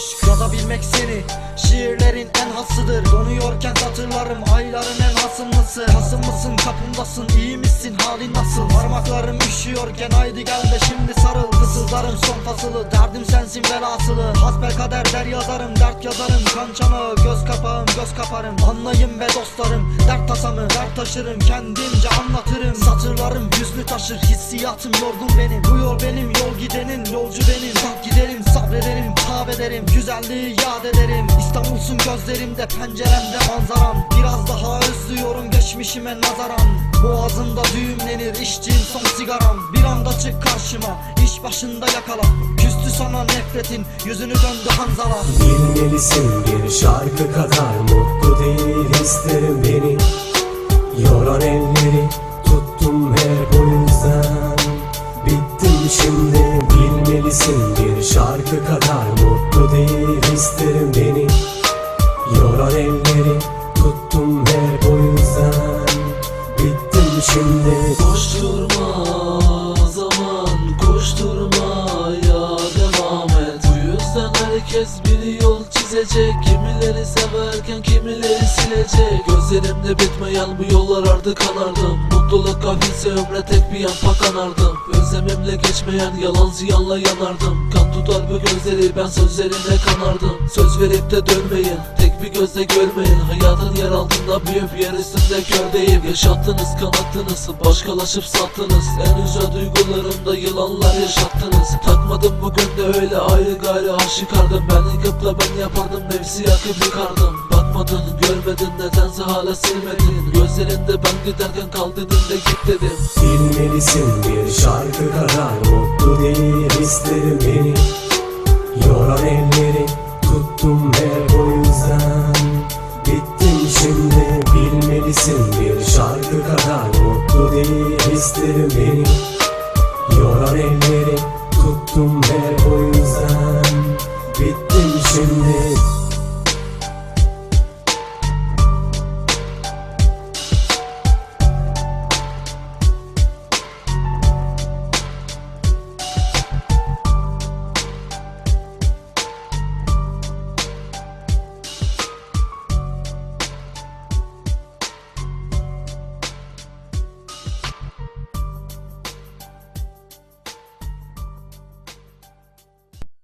aşk ya da bilmek seni Şiirlerin en hasıdır. Donuyorken satırlarım ayların en hasımlısı. Kasım mısın kapımdasın iyi misin? Halin nasıl? Parmaklarım üşüyorken haydi gel de şimdi sarıl. Fısıldarım son fasılı derdim sensin velasılı Hasbel kader der yazarım dert yazarım. Kan çanağı göz kapağım göz kaparım. Anlayın ve dostlarım dert tasamı dert taşırım. Kendimce anlatırım. Satırlarım yüzlü taşır hissiyatım yorgun benim. Bu yol benim yol gidenin yolcu benim. Kalk gidelim sabrederim ederim. Güzelliği yad ederim. İstanbul'sun gözlerimde penceremde manzaram. Biraz daha özlüyorum geçmişime nazaran Boğazımda düğümlenir içtiğim son sigaram. Bir anda çık karşıma iş başında yakala. Küstü sana nefretin yüzünü döndü hanzala Bilmelisin bir şarkı kadar mutlu değil isterim beni. Yoran elleri tuttum hep o Bittim şimdi bilmelisin bir şarkı kadar mutlu değil isterim beni Şimdi. Koşturma zaman koşturma ya devam et. Bu yüzden herkes bir yol çizecek. Kimileri severken kimileri silecek. Gözlerimde bitmeyen bu yollar artık kanardım. Mutluluk hafifse ömre tek bir yan kanardım Özlemimle geçmeyen yalan ziyanla yanardım. Kan tutar bu gözleri ben sözlerine kanardım. Söz verip de dönmeyin bir gözle görmeyin Hayatın yer altında büyük yer üstünde kördeyim Yaşattınız kanattınız başkalaşıp sattınız. En güzel duygularımda yılanlar yaşattınız. Takmadım bugün de öyle ayrı gayrı aşıkardım. Ben yıkıpla ben yapardım nefsi yakıp yıkardım. Bakmadın görmedin nedense hala silmedin Gözlerinde ben giderken kal dedim de git dedim Bilmelisin bir şarkı kadar mutlu değil isterim beni bilmelisin bir şarkı kadar mutlu değil isterim beni? Yoran elleri tuttum hep o yüzden Bittim şimdi